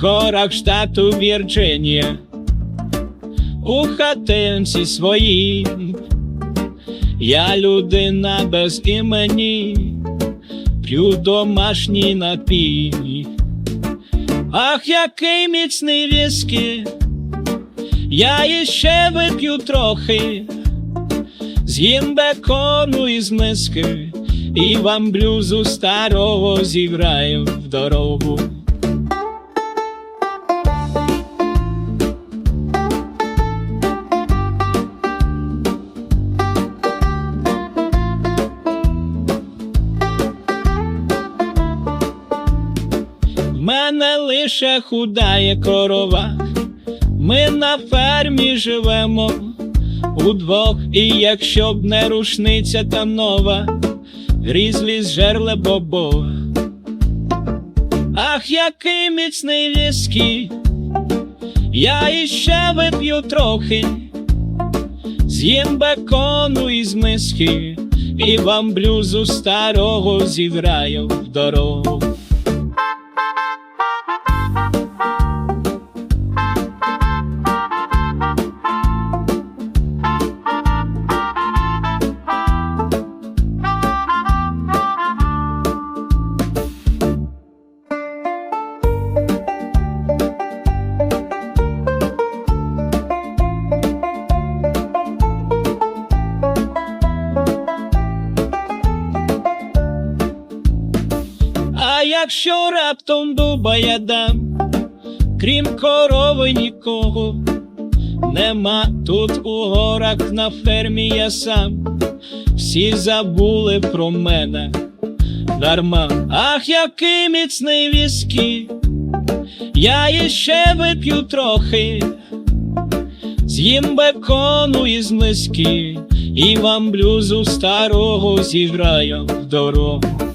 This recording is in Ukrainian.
горах штату Вірджинія, у хатинці своїй. Я людина без імені, п'ю домашній напій. Ах, який міцний віскі, я іще вип'ю трохи, з'їм бекону із миски, і вам блюзу старого зіграю в дорогу. Мене лише худає корова, ми на фермі живемо удвох, і якщо б не рушниця та нова, грізлі з жерла бобова. Ах, який міцний віскі, я іще вип'ю трохи, з'їм бекону із миски, і вам блюзу старого зіграю в дорогу. Якщо раптом дуба я дам, крім корови нікого, нема тут у горах на фермі я сам, всі забули про мене дарма. Ах, який міцний віскі, я іще вип'ю трохи, з'їм бекону із миски, і вам блюзу старого зіграю в дорогу.